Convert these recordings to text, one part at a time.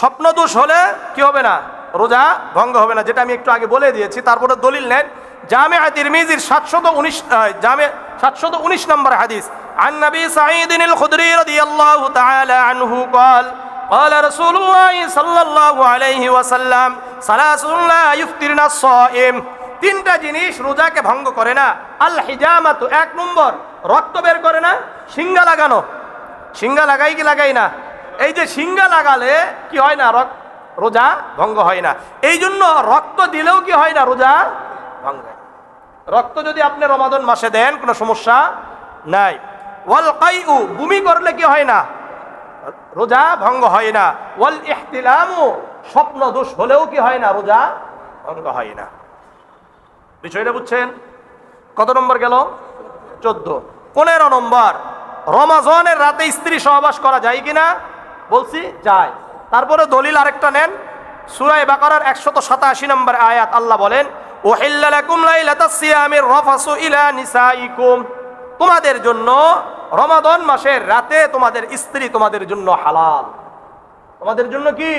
স্বপ্নদোষ হলে কি হবে না রোজা ভঙ্গ হবে না যেটা আমি একটু আগে বলে দিয়েছি তারপরে দলিল নেন জামে তিরমিজির সাতশত উনিশ জামে সাতশত উনিশ নম্বর হাদিস عن نبي سعيد الخدري رضي الله تعالى عنه قال قال رسول الله صلى الله عليه وسلم ثلاث لا يفطرن الصائم তিনটা জিনিস রোজাকে ভঙ্গ করে না আল হিজামাতু এক নম্বর রক্ত বের করে না সিঙ্গা লাগানো সিঙ্গা লাগাই কি লাগাই না এই যে সিঙ্গা লাগালে কি হয় না রক্ত রোজা ভঙ্গ হয় না। এই জন্য রক্ত দিলেও কি হয় না রোজা ভঙ্গ। রক্ত যদি আপনি রমাদন মাসে দেন, কোনো সমস্যা নাই। ওয়াল কাইউ, বুমি করলে কি হয় না? রোজা ভঙ্গ হয় না। ওয়াল ইহতিলামু, স্বপ্ন দোষ হলেও কি হয় না? রোজা ভঙ্গ হয় না। বিষয়টা বুঝছেন? কত নম্বর গেল? চোদ্দ। পনেরো নম্বর, রমাজনের রাতে স্ত্রী সহবাস করা যায় কিনা? বলছি যায় তারপরে দলিল আরেকটা নেন। সুরাই বাকারার একশত সাতাশি নম্বর আয়াত আল্লাহ বলেন তোমাদের জন্য রমাদন মাসের রাতে তোমাদের স্ত্রী তোমাদের জন্য হালাল। তোমাদের জন্য কি?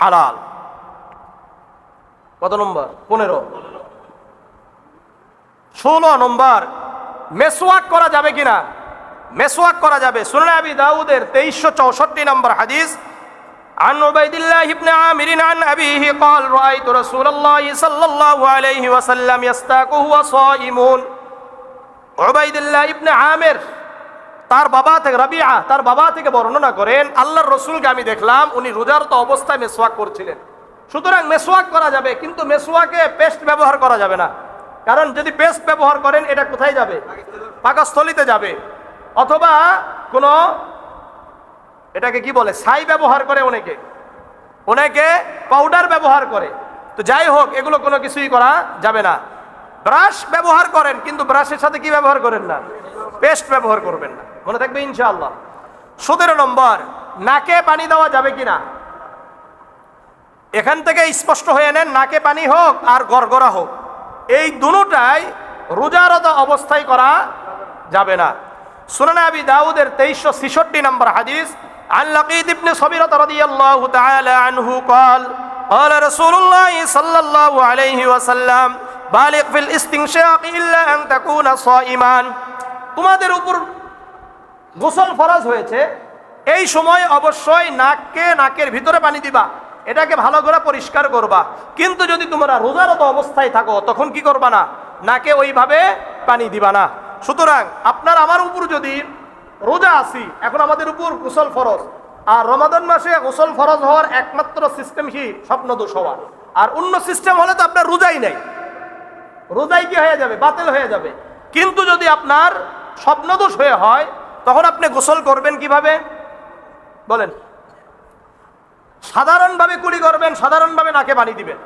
হালাল। কত নম্বর? পনেরো। ষোলো নম্বর, মেসওয়াক করা যাবে কিনা? মেসওয়াক করা যাবে সুনান আবি দাউদের তেইশশো চৌষট্টি নম্বর হাদিস عن عبيد الله بن عامر عن أبيه قال رأيت رسول الله صلى الله عليه وسلم يستاك وهو صائم عبيد الله بن عامر তার বাবা থেকে রাবিয়া তার বাবা থেকে বর্ণনা করেন আল্লাহর রসুলকে আমি দেখলাম উনি রোজারত অবস্থায় মেসওয়াক করছিলেন সুতরাং মেসওয়াক করা যাবে কিন্তু মেসওয়াকে পেস্ট ব্যবহার করা যাবে না কারণ যদি পেস্ট ব্যবহার করেন এটা কোথায় যাবে পাকস্থলিতে যাবে অথবা কোনো এটাকে কি বলে, ছাই ব্যবহার করে অনেকে। অনেকে পাউডার ব্যবহার করে। তো যাই হোক, এগুলো কোনো কিছুই করা যাবে না। ব্রাশ ব্যবহার করেন, কিন্তু ব্রাশের সাথে কি ব্যবহার করেন না? পেস্ট ব্যবহার করবেন না। মনে থাকবে ইনশাআল্লাহ। সতেরো নম্বর, নাকে পানি দেওয়া যাবে কিনা? এখান থেকে স্পষ্ট হয়ে নেন, নাকে পানি হোক আর গড়গড়া হোক। এই দুটাই রোজারত অবস্থায় করা যাবে না। সুনানা আবি দাউদের তেইশশো ছিষট্টি নম্বর হাদিস عن لقيط بن صبيرة رضي الله تعالى عنه قال قال رسول الله صلى الله عليه وسلم بالغ في الاستنشاق إلا أن تكون صائما তোমাদের উপর গোসল ফরজ হয়েছে এই সময় অবশ্যই নাককে নাকের ভিতরে পানি দিবা এটাকে ভালো করে পরিষ্কার করবা কিন্তু যদি তোমরা রোজারত অবস্থায় থাকো তখন কি করবা না নাকে ওইভাবে পানি দিবা না সুতরাং আপনার আমার উপর যদি রোজা আসি, এখন আমাদের উপর গোসল ফরজ। আর রমাদান মাসে গোসল ফরজ হওয়ার একমাত্র সিস্টেম কি স্বপ্ন দোষ হওয়া। আর অন্য সিস্টেম হলে তো আপনার রোজাই নেই। রোজাই কি হয়ে যাবে? বাতিল হয়ে যাবে। কিন্তু যদি আপনার স্বপ্নদোষ হয়ে হয়, তখন আপনি গোসল করবেন কীভাবে? বলেন। সাধারণভাবে কুলি করবেন, সাধারণভাবে নাকে পানি দিবেন।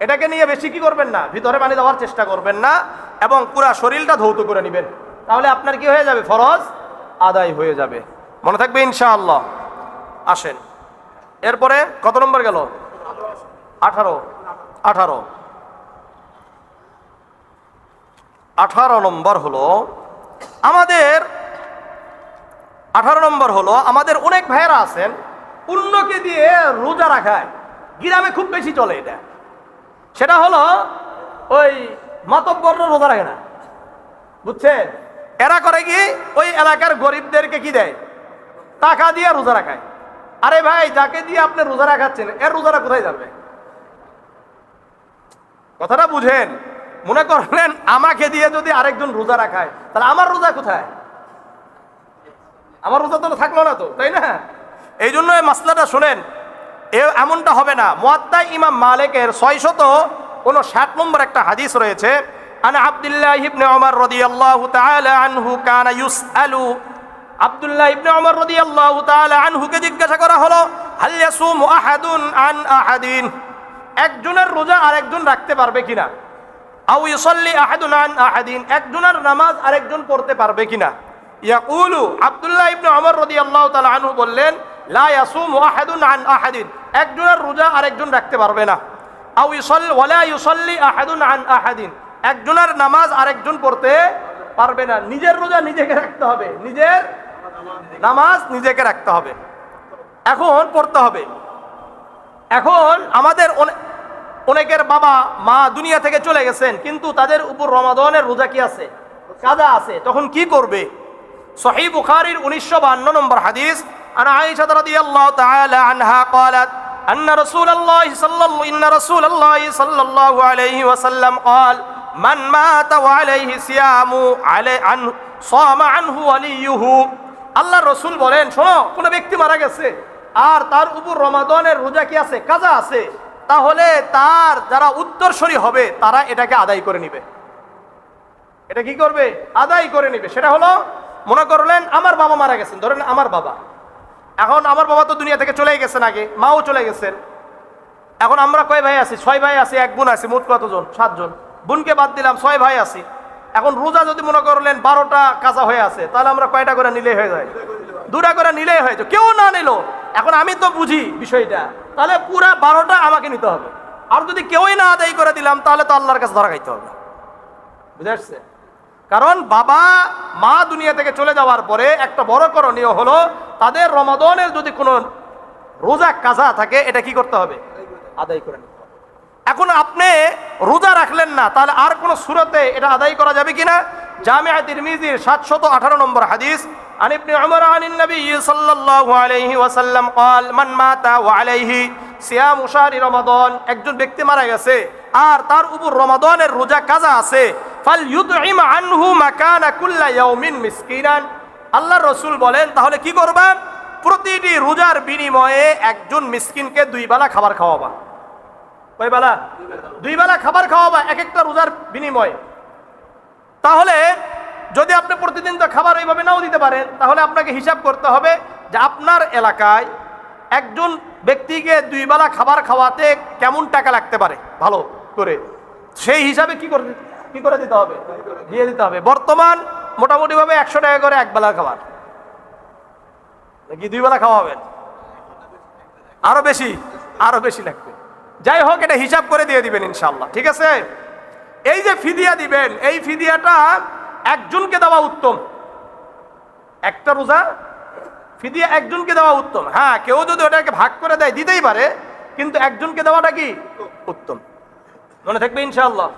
এটাকে নিয়ে বেশি কি করবেন না? ভিতরে পানি দেওয়ার চেষ্টা করবেন না এবং পুরা শরীরটা ধৌত করে নেবেন। তাহলে আপনার কি হয়ে যাবে? ফরজ আদায় হয়ে যাবে। মনে থাকবে ইনশাআল্লাহ। আসেন। এরপরে কত নম্বর গেল? আঠারো। আঠারো। আঠারো নম্বর হলো, আমাদের আঠারো নম্বর হলো, আমাদের অনেক ভাইয়েরা আছেন অন্যকে দিয়ে রোজা রাখায়। গ্রামে খুব বেশি চলে এটা। সেটা হলো ওই মাতব্বররা রোজা রাখে না। বুঝছেন? এরা করে কি? ওই এলাকার গরিবদেরকে কি দেয়? টাকা দিয়ে রোজা রাখায়। আরে ভাই, যাকে দিয়ে আপনি রোজা রাখাচ্ছেন, এর রোজারা কোথায় যাবে? কথাটা বুঝেন। মনে করলেন, আমাকে দিয়ে যদি আরেকজন রোজা রাখায়, তাহলে আমার রোজা কোথায়? আমার রোজা তো থাকল না তো, তাই না? এই জন্য এই মাসলাটা শোনেন এ এমনটা হবে না। মোয়াত্তা ইমাম মালিকের ছয়শত কোনো ষাট নম্বর একটা হাদিস রয়েছে, আনা আব্দুল্লাহ ইবনে ওমর রাদিয়াল্লাহু তাআলা আব্দুল্লাহ ইবনে জিজ্ঞাসা করা হলো আহাদুন আন একজনের রোজা আরেকজন রাখতে পারবে কিনা? আউ আহাদুন আন আহাদিন। একজনের নামাজ আরেকজন পড়তে পারবে কিনা? ইয়াকুলু, আব্দুল্লাহ ইবনে ওমর রাদিয়াল্লাহু তাআলা আনহু বললেন একজনের রোজা আরেকজন রাখতে পারবে না। আউ ইউসাল্লি ওয়ালা ইউসাল্লি আহাদুন আন আহাদিন। একজনের নামাজ আরেকজন পড়তে পারবে না। নিজের রোজা নিজেকে রাখতে হবে। নিজের নামাজ নিজেকে রাখতে হবে। এখন পড়তে হবে। এখন আমাদের অনে- অনেকের বাবা, মা দুনিয়া থেকে চলে গেছেন, কিন্তু তাদের উপর রমাদনের রোজা কি আছে? কাজা আছে। তখন কি করবে? সহি বুখারীর উনিশশো বান্ন নম্বর হাদিস আন আয়েশা রাদিয়াল্লাহু তাআলা আনহা قالت أن رسول الله صلى الله إن رسول الله صلى الله عليه وسلم قال من مات وعليه صيام عليه عنه صام عنه وليه আল্লাহ রসুল বলেন শোনো কোনো ব্যক্তি মারা গেছে আর তার উপর রমাদনের রোজা কি আছে কাজা আছে তাহলে তার যারা উত্তরসরি হবে তারা এটাকে আদায় করে নিবে এটা কি করবে আদায় করে নিবে সেটা হলো মনে করলেন আমার বাবা মারা গেছেন ধরেন আমার বাবা এখন আমার বাবা তো দুনিয়া থেকে চলেই গেছেন আগে, মাও চলে গেছেন। এখন আমরা কয় ভাই আছি? ছয় ভাই আছি, এক বোন আছি, মোট কতজন? সাতজন। বোনকে বাদ দিলাম, ছয় ভাই আছি। এখন রোজা যদি মনে করলেন বারোটা কাঁচা হয়ে আছে, তাহলে আমরা কয়টা করে নিলেই হয়ে যায়? দুটা করে নিলেই হয়ে যায়। কেউ না নিল। এখন আমি তো বুঝি বিষয়টা। তাহলে পুরা বারোটা আমাকে নিতে হবে। আর যদি কেউই না আদায় করে দিলাম, তাহলে তো আল্লাহর কাছে ধরা খাইতে হবে। বুঝে আসছে কারণ বাবা মা দুনিয়া থেকে চলে যাওয়ার পরে একটা বড় করণীয় হলো তাদের রমাদনের যদি কোনো রোজা কাজা থাকে এটা কি করতে হবে আদায় করে নিতে হবে এখন আপনি রোজা রাখলেন না তাহলে আর কোন সুরতে এটা আদায় করা যাবে কিনা জামিয়া তিরমিজির সাতশত আঠারো নম্বর হাদিস عن ابن عمر عن النبي صلى الله عليه وسلم قال من مات وعليه صيام شهر رمضان একজন ব্যক্তি মারা গেছে আর তার উপর রমাদানের রোজা কাজা আছে ফাল ইউতইম আনহু মাকানা কুল্লা ইয়াউমিন মিসকিনান। আল্লাহর রাসূল বলেন, তাহলে কি করবা? প্রতিটি রোজার বিনিময়ে একজন মিসকিনকে দুই বেলা খাবার খাওয়াবা। কয় বেলা? দুই বেলা খাবার খাওয়াবা এক একটা রোজার বিনিময়ে। তাহলে যদি আপনি প্রতিদিন তো খাবার ওইভাবে নাও দিতে পারেন, তাহলে আপনাকে হিসাব করতে হবে যে আপনার এলাকায় একজন ব্যক্তিকে দুই বেলা খাবার খাওয়াতে কেমন টাকা লাগতে পারে? ভালো করে। সেই হিসাবে কি করে কি করে দিতে হবে? দিয়ে দিতে হবে। বর্তমান মোটামুটিভাবে একশো টাকা করে এক বেলা খাবার। নাকি দুই বেলা খাওয়া হবে? আরও বেশি আরও বেশি লাগবে। যাই হোক, এটা হিসাব করে দিয়ে দিবেন ইনশাল্লাহ ঠিক আছে? এই যে ফিদিয়া দিবেন, এই ফিদিয়াটা একজনকে দেওয়া উত্তম। একটা রোজা, ফিদিয়া একজনকে দেওয়া উত্তম। হ্যাঁ কেউ যদি ওটাকে ভাগ করে দেয়, দিতেই পারে, কিন্তু একজনকে দেওয়াটা কি? উত্তম। মনে থাকবে ইনশাআল্লাহ।